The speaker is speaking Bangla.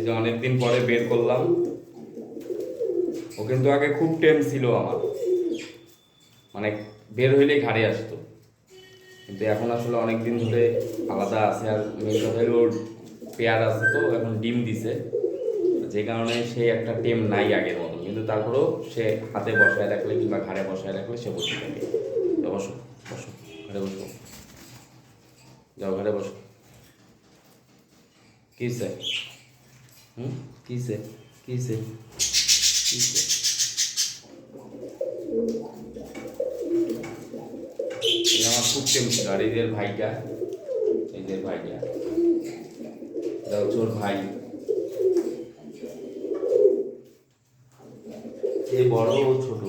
এই যে অনেকদিন পরে বের করলাম। ও কিন্তু আগে খুব টেম ছিল আমার। মানে বের হইলেই ঘাড়ে আসতো। কিন্তু এখন আসলে অনেকদিন ধরে আলাদা আছে আর ওর পেয়ার আছে তো, এখন ডিম দিছে। যে কারণে সে একটা টেম নাই আগের মতো কিন্তু তারপরেও সে হাতে বসায় রাখলে কিংবা ঘাড়ে বসায় রাখলে সে বসে থাকে। বসো বসো, ঘাড়ে বসো। যাও, ঘাড়ে বসো। কিসে হুম? কিসে কিসে কিসে আমার খুব টেনশন আর এদের ভাইটা। এদের ভাইটা। দাও তোর ভাই। এ বড় ও ছোট।